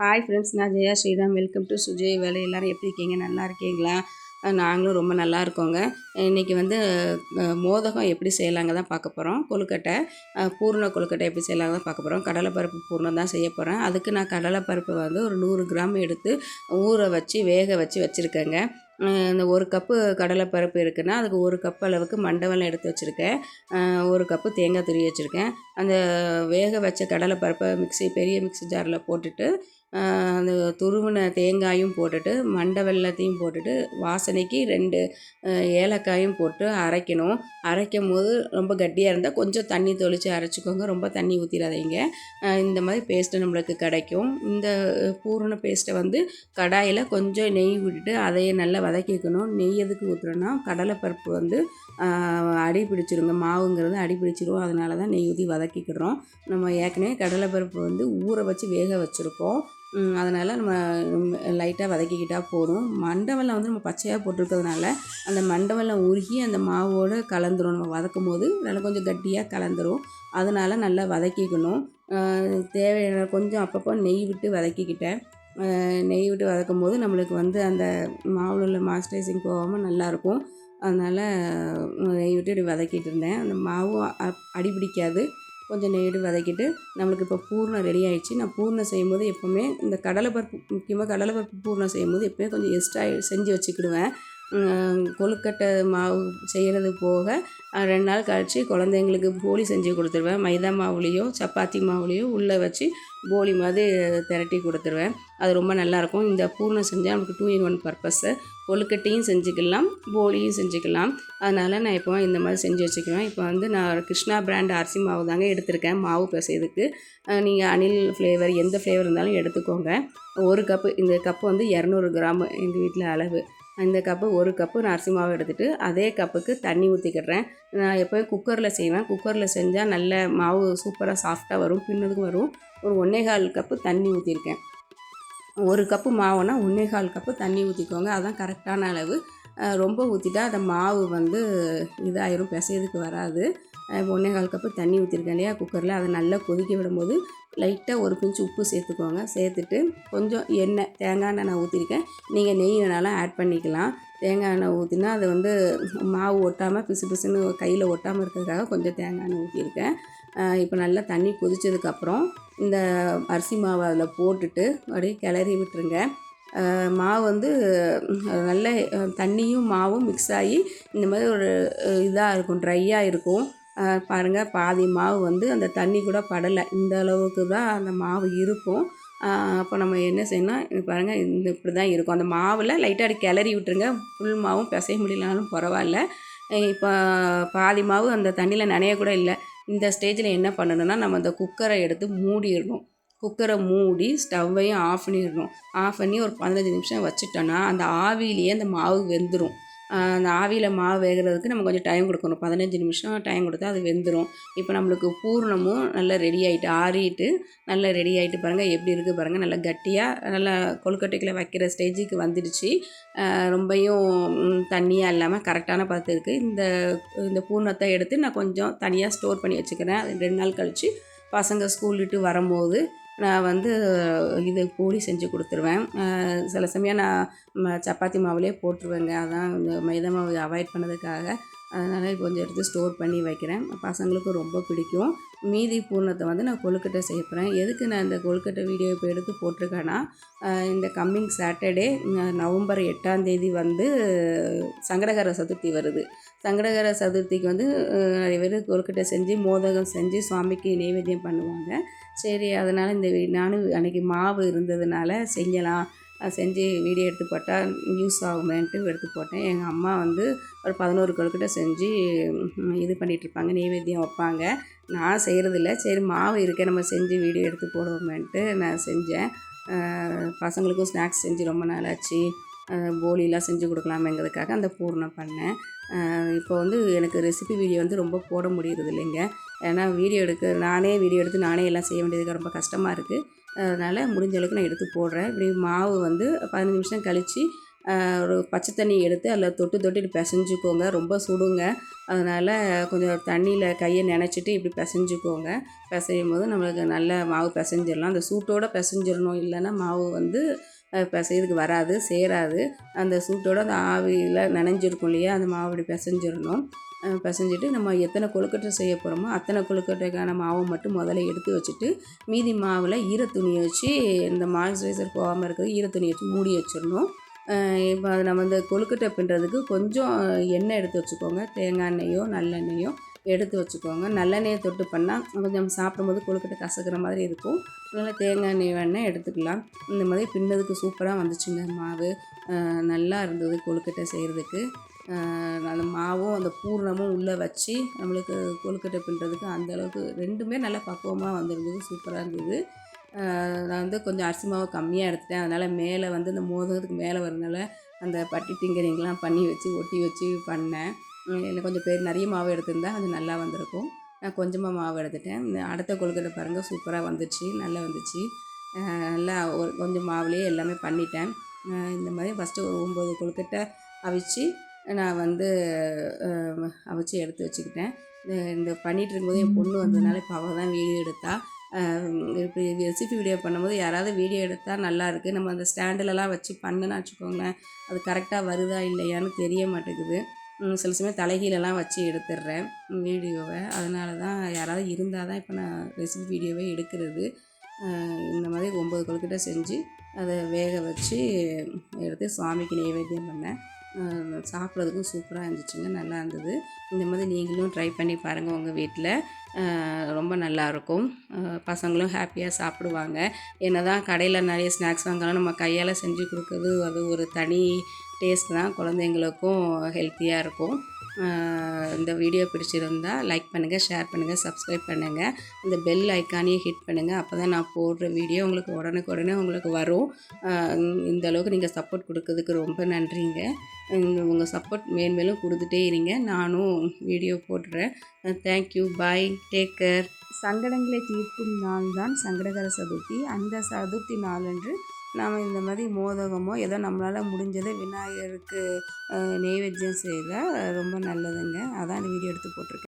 Hi friends நான் Jaya Sriram. Welcome to Sujay வேலை எல்லோரும் எப்படி இருக்கீங்க? நல்லா இருக்கீங்களா? நாங்களும் ரொம்ப நல்லா இருக்கோங்க. இன்றைக்கி வந்து மோதகம் எப்படி செய்யலாங்க தான் பார்க்க போகிறோம் கொழுக்கட்டை பூர்ண கொழுக்கட்டை எப்படி செய்யலாங்க தான் பார்க்க போகிறோம் கடலைப்பருப்பு பூர்ணம் தான் செய்ய போகிறேன் அதுக்கு நான் கடலைப்பருப்பு வந்து ஒரு நூறு கிராம் எடுத்து ஊற வச்சு வேக வச்சு வச்சுருக்கேங்க. இந்த ஒரு கப்பு கடலைப்பருப்பு இருக்குன்னா அதுக்கு ஒரு கப் அளவுக்கு மண்டவெல்லாம் எடுத்து வச்சுருக்கேன். ஒரு கப்பு தேங்காய் துருவி வச்சுருக்கேன். அந்த வேக வச்ச கடலைப்பருப்பை மிக்ஸி பெரிய மிக்ஸி ஜாரில் போட்டுட்டு அந்த துருவின தேங்காயும் போட்டுட்டு மண்டை வெல்லத்தையும் போட்டுட்டு வாசனைக்கு ரெண்டு ஏலக்காயும் போட்டு அரைக்கணும். அரைக்கும் போது ரொம்ப கட்டியாக இருந்தால் கொஞ்சம் தண்ணி தொளித்து அரைச்சிக்கோங்க. ரொம்ப தண்ணி ஊற்றிடாதீங்க இந்த மாதிரி பேஸ்ட்டு நம்மளுக்கு கிடைக்கும். இந்த பூரண பேஸ்ட்டை வந்து கடாயில் கொஞ்சம் நெய் விட்டுட்டு அதையே நல்லா வதக்கிக்கணும். நெய் எதுக்கு ஊற்றுறோன்னா கடலைப்பருப்பு வந்து அடி பிடிச்சிருங்க. மாவுங்கிறது அடி பிடிச்சிரும். அதனால தான் நெய் ஊற்றி வதக்கிக்கிறோம். நம்ம ஏற்கனவே கடலைப்பருப்பு வந்து ஊற வச்சு வேக வச்சுருக்கோம். அதனால் நம்ம லைட்டாக வதக்கிக்கிட்டால் போதும். மண்டவெல்லாம் வந்து நம்ம பச்சையாக போட்டிருக்கிறதுனால அந்த மண்டவெல்லாம் உருகி அந்த மாவோடு கலந்துரும். நம்ம வதக்கும் போது நல்லா கொஞ்சம் கட்டியாக கலந்துரும். அதனால் நல்லா வதக்கிக்கணும். தேவையான கொஞ்சம் அப்பப்போ நெய் விட்டு வதக்கிக்கிட்டேன். நெய் விட்டு வதக்கும் போது நம்மளுக்கு வந்து அந்த மாவில் உள்ள மாய்ஸ்சரைசிங் போகாமல் நல்லாயிருக்கும் அதனால் விட்டு இப்படி வதக்கிட்டு இருந்தேன். அந்த மாவும் அடி பிடிக்காது. கொஞ்சம் நெய் வதக்கிட்டு நம்மளுக்கு இப்போ பூர்ணம் ரெடி ஆகிடுச்சு நான் பூர்ணம் செய்யும்போது எப்போவுமே இந்த கடலைப்பருப்பு முக்கியமாக கடலைப்பருப்பு பூர்ணம் செய்யும்போது எப்போயும் கொஞ்சம் எக்ஸ்ட்ரா செஞ்சு வச்சுக்கிடுவேன். கொழுக்கட்டை மாவு செய்கிறது போக ரெண்டு நாள் கழித்து குழந்தைங்களுக்கு போலி செஞ்சு கொடுத்துருவேன். மைதா மாவுலேயோ சப்பாத்தி மாவுலேயோ உள்ளே வச்சு போலி மாதிரி திரட்டி கொடுத்துருவேன். அது ரொம்ப நல்லாயிருக்கும் இந்த பூர்ணம் செஞ்சால் நமக்கு டூ இன் ஒன் பர்பஸ்ஸு கொழுக்கட்டையும் செஞ்சுக்கலாம் போலியும் செஞ்சுக்கலாம். அதனால் நான் இப்போ இந்த மாதிரி செஞ்சு வச்சுக்குவேன். இப்போ வந்து நான் கிருஷ்ணா பிராண்ட் அரிசி மாவு தாங்க எடுத்திருக்கேன் மாவு பிசையதுக்கு நீங்கள் அணில் ஃப்ளேவர் எந்த ஃப்ளேவர் இருந்தாலும் எடுத்துக்கோங்க. ஒரு கப்பு இந்த கப்பு வந்து இரநூறு கிராம் எங்கள் வீட்டில் அளவு. இந்த கப்பு ஒரு கப்பு நான் அரிசி மாவு எடுத்துகிட்டு அதே கப்புக்கு தண்ணி ஊற்றிக்கிடுறேன் நான் எப்போயும் குக்கரில் செய்வேன். குக்கரில் செஞ்சால் நல்ல மாவு சூப்பராக சாஃப்டாக வரும் பின்னதுக்கும் வரும். ஒரு ஒன்றே கால் கப்பு தண்ணி ஊற்றிருக்கேன் ஒரு கப்பு மாவுனா ஒன்றே கால் கப்பு தண்ணி ஊற்றிக்கோங்க அதுதான் கரெக்டான அளவு. ரொம்ப ஊற்றிட்டா அந்த மாவு வந்து இதாயிரும் பிசையதுக்கு வராது. அஹ் ஒன்றே கால் கப்பு தண்ணி ஊற்றிருக்கேன் இல்லையா குக்கரில். அதை நல்லா கொதிக்க விடும்போது லைட்டாக ஒரு பிஞ்சு உப்பு சேர்த்துக்கோங்க. சேர்த்துட்டு கொஞ்சம் எண்ணெய் தேங்காய் எண்ணெய் நான் ஊற்றிருக்கேன் நீங்கள் நெய் வேணாலும் ஆட் பண்ணிக்கலாம். தேங்காய் எண்ணெய் ஊற்றினா அது வந்து மாவு ஒட்டாமல் பிசு பிசுன்னு கையில் ஒட்டாமல் இருக்கிறதுக்காக கொஞ்சம் தேங்காய் எண்ணெய் ஊற்றிருக்கேன் இப்போ நல்லா தண்ணி கொதிச்சதுக்கப்புறம் இந்த அரிசி மாவை அதில் போட்டுட்டு அப்படியே கிளறி விட்டுருங்க. மாவு வந்து நல்ல தண்ணியும் மாவும் மிக்ஸ் ஆகி இந்த மாதிரி ஒரு இதாக இருக்கும் ட்ரையாக இருக்கும். பாருங்கள் பாதி மாவு வந்து அந்த தண்ணி கூட படலை. இந்த அளவுக்கு தான் அந்த மாவு இருக்கும். அப்போ நம்ம என்ன செய்யணும் பாருங்கள் இந்த இப்படி தான் இருக்கும். அந்த மாவில் லைட்டாக அப்படி கிளறி விட்டுருங்க. ஃபுல் மாவும் பிசைய முடியலனாலும் பரவாயில்ல. இப்போ பாதி மாவு அந்த தண்ணியில் நனைய கூட இல்லை. இந்த ஸ்டேஜில் என்ன பண்ணணும்னா நம்ம அந்த குக்கரை எடுத்து மூடிடணும். குக்கரை மூடி ஸ்டவ்வையும் ஆஃப் பண்ணிடணும். ஆஃப் பண்ணி ஒரு பதினஞ்சு நிமிஷம் வச்சுட்டோன்னா அந்த ஆவியிலேயே அந்த மாவு வெந்துடும் அந்த ஆவியில் மாவு வேகிறதுக்கு நம்ம கொஞ்சம் டைம் கொடுக்கணும். பதினஞ்சு நிமிஷம் டைம் கொடுத்தா அது வெந்துடும் இப்போ நம்மளுக்கு பூர்ணமும் நல்லா ரெடி ஆகிட்டு ஆறிட்டு நல்லா ரெடி ஆகிட்டு பாருங்கள் எப்படி இருக்குது பாருங்கள் நல்லா கட்டியாக நல்லா கொழுக்கட்டைக்கில் வைக்கிற ஸ்டேஜுக்கு வந்துடுச்சு. ரொம்பையும் தண்ணியாக இல்லாமல் கரெக்டான பதத்து இருக்குது இந்த இந்த பூர்ணத்தை எடுத்து நான் கொஞ்சம் தனியாக ஸ்டோர் பண்ணி வச்சுக்கிறேன். ரெண்டு நாள் கழித்து பசங்க ஸ்கூல் விட்டு வரும்போது நான் வந்து இது போலி செஞ்சு கொடுத்துருவேன். சில சமயம் நான் ம- சப்பாத்தி மாவுலேயே போட்டுருவேங்க. அதான் இந்த மைதா மாவு அவாய்ட் பண்ணதுக்காக. அதனால் கொஞ்சம் எடுத்து ஸ்டோர் பண்ணி வைக்கிறேன். பசங்களுக்கும் ரொம்ப பிடிக்கும். மீதி பூர்ணத்தை வந்து நான் கொழுக்கட்டை செய்ய எதுக்கு நான் இந்த கொழுக்கட்டை வீடியோ இப்போ எடுத்து போட்டிருக்கேன்னா இந்த கம்மிங் சாட்டர்டே நவம்பர் எட்டாம் தேதி வந்து சங்கடகர சதுர்த்தி வருது. சங்கடகர சதுர்த்திக்கு வந்து நிறைய பேர் கொழுக்கட்டை செஞ்சு மோதகம் செஞ்சு சுவாமிக்கு நைவேத்தியம் பண்ணுவாங்க. சரி அதனால் இந்த நானும் அன்றைக்கி மாவு இருந்ததுனால செய்யலாம். செஞ்சு வீடியோ எடுத்து போட்டால் யூஸ் ஆகுமேன்ட்டு எடுத்து போட்டேன். எங்கள் அம்மா வந்து ஒரு பதினோரு கொழுக்கட்டை செஞ்சு இது பண்ணிகிட்ருப்பாங்க நெய்வேத்தியம் வைப்பாங்க. நான் செய்கிறதில்ல சரி மாவு இருக்கே நம்ம செஞ்சு வீடியோ எடுத்து போடுவோமேன்ட்டு நான் செஞ்சேன். பசங்களுக்கும் ஸ்நாக்ஸ் செஞ்சு ரொம்ப நாளாச்சு. போலிலாம் செஞ்சு கொடுக்கலாமேங்கிறதுக்காக அந்த பூர்ணம் பண்ணேன். இப்போ வந்து எனக்கு ரெசிபி வீடியோ வந்து ரொம்ப போட முடியறது இல்லைங்க ஏன்னா வீடியோ எடுக்க நானே வீடியோ எடுத்து நானே எல்லாம் செய்ய வேண்டியதுக்கு ரொம்ப கஷ்டமாக இருக்குது அதனால் முடிஞ்ச அளவுக்கு நான் எடுத்து போடுறேன். இப்படி மாவு வந்து பதினஞ்சு நிமிஷம் கழித்து ஒரு பச்சை தண்ணி எடுத்து அதில் தொட்டு தொட்டு இப்படி பிசைஞ்சுக்கோங்க. ரொம்ப சுடுங்க. அதனால் கொஞ்சம் தண்ணியில் கையை நினச்சிட்டு இப்படி பிசைஞ்சுக்கோங்க. பிசையும் போது நம்மளுக்கு நல்ல மாவு பிசைஞ்சிடலாம். அந்த சூட்டோட பிசைஞ்சிடணும். இல்லைன்னா மாவு வந்து பிசையதுக்கு வராது சேராது. அந்த சூட்டோட அந்த ஆவியில் நனைஞ்சிருக்கும் இல்லையா? அந்த மாவு அப்படி பிசைஞ்சிடணும் பிசைஞ்சிட்டு நம்ம எத்தனை கொழுக்கட்டை செய்ய போகிறோமோ அத்தனை கொழுக்கட்டைக்கான மாவை மட்டும் முதல்ல எடுத்து வச்சுட்டு மீதி மாவில் ஈரத்துணியை வச்சு இந்த மாய்ஸ்சரைசர் போகாமல் இருக்கிறது ஈரத்துணியை வச்சு மூடி வச்சிடணும் இப்போ அது நம்ம இந்த கொழுக்கட்டை பின்னுறதுக்கு கொஞ்சம் எண்ணெய் எடுத்து வச்சுக்கோங்க. தேங்காய் எண்ணெயோ நல்லெண்ணெயோ எடுத்து வச்சுக்கோங்க. நல்லெண்ணெயை தொட்டு பண்ணால் கொஞ்சம் சாப்பிடும்போது கொழுக்கட்டை கசக்கிற மாதிரி இருக்கும். அதனால் தேங்காய் எண்ணெய் வேணால் எடுத்துக்கலாம். இந்த மாதிரி பின்னதுக்கு சூப்பராக வந்துச்சுங்க. மாவு நல்லா இருந்தது கொழுக்கட்டை செய்கிறதுக்கு அந்த மாவும் அந்த பூர்ணமும் உள்ளே வச்சு நம்மளுக்கு கொழுக்கட்டை பின்னுறதுக்கு அந்த அளவுக்கு ரெண்டுமே நல்லா பக்குவமாக வந்திருந்தது. சூப்பராக இருந்தது. நான் வந்து கொஞ்சம் அரிசி மாவு கம்மியாக எடுத்துட்டேன். அதனால் மேலே வந்து இந்த மோதகத்துக்கு மேலே வரனால அந்த பட்டி டிங்கரிங்லாம் பண்ணி வச்சு ஒட்டி வச்சு பண்ணேன். எனக்கு கொஞ்சம் பேர் நிறைய மாவு எடுத்திருந்தால் அது நல்லா வந்திருக்கும். நான் கொஞ்சமாக மாவு எடுத்துட்டேன். அடுத்த கொழுக்கட்டை பாருங்கள் சூப்பராக வந்துச்சு நல்லா வந்துச்சு. நல்லா ஒரு கொஞ்சம் மாவுலேயே எல்லாமே பண்ணிட்டேன். இந்த மாதிரி ஃபஸ்ட்டு ஒரு ஒம்பது கொழுக்கட்டை அவிச்சு நான் வந்து அவிச்சு எடுத்து வச்சுக்கிட்டேன். இந்த- பண்ணிகிட்டு இருக்கும்போது என் பொண்ணு வந்ததுனால இப்போ அவள் தான் வீடியோ எடுத்தா. இப்போ ரெசிபி வீடியோ பண்ணும்போது யாராவது வீடியோ எடுத்தால் நல்லா இருக்குது நம்ம அந்த ஸ்டாண்டிலலாம் வச்சு பண்ணுன்னு வச்சுக்கோங்களேன் அது கரெக்டாக வருதா இல்லையான்னு தெரிய மாட்டேங்குது. சில சமயம் தலைகீழெல்லாம் வச்சு எடுத்துடுறேன் வீடியோவை. அதனால தான் யாராவது இருந்தால் தான் இப்போ நான் ரெசிபி வீடியோவே எடுக்கிறது. இந்த மாதிரி ஒம்பது கொழுக்கிட்ட செஞ்சு அதை வேக வச்சு எடுத்து சுவாமிக்கு நைவேத்தியம் பண்ணேன். சாப்பிட்றதுக்கும் சூப்பராக இருந்துச்சுங்க நல்லா இருந்தது. இந்த மாதிரி நீங்களும் ட்ரை பண்ணி பாருங்கள் உங்கள் வீட்டில். ரொம்ப நல்லாயிருக்கும் பசங்களும் ஹாப்பியாக சாப்பிடுவாங்க. என்ன தான் கடையில் நிறைய ஸ்நாக்ஸ் வாங்கினாலும் நம்ம கையால் செஞ்சு கொடுக்குறது அது ஒரு தனி டேஸ்ட் தான் குழந்தைங்களுக்கும் ஹெல்த்தியாக இருக்கும். இந்த வீடியோ பிடிச்சிருந்தால் லைக் பண்ணுங்கள் ஷேர் பண்ணுங்கள் சப்ஸ்கிரைப் பண்ணுங்கள் இந்த பெல் ஐக்கானையும் ஹிட் பண்ணுங்கள் அப்போ தான் நான் போடுற வீடியோ உங்களுக்கு உடனுக்குடனே உங்களுக்கு வரும். இந்த அளவுக்கு நீங்கள் சப்போர்ட் கொடுக்கறதுக்கு ரொம்ப நன்றிங்க. உங்கள் சப்போர்ட் மேன்மேலும் கொடுத்துட்டே இருங்க. நானும் வீடியோ போடுறேன். தேங்க்யூ பாய் டேக் கேர் சங்கடங்களை தீர்க்கும் நாள் தான் சங்கடகர சதுர்த்தி. அந்த சதுர்த்தி நாளன்று நாம் இந்த மாதிரி மோதகமோ ஏதோ நம்மளால் முடிஞ்சது விநாயகருக்கு நெய்வேத்தியம் செய்தால் ரொம்ப நல்லதுங்க. அதான் இந்த வீடியோ எடுத்து போட்டிருக்கேன்.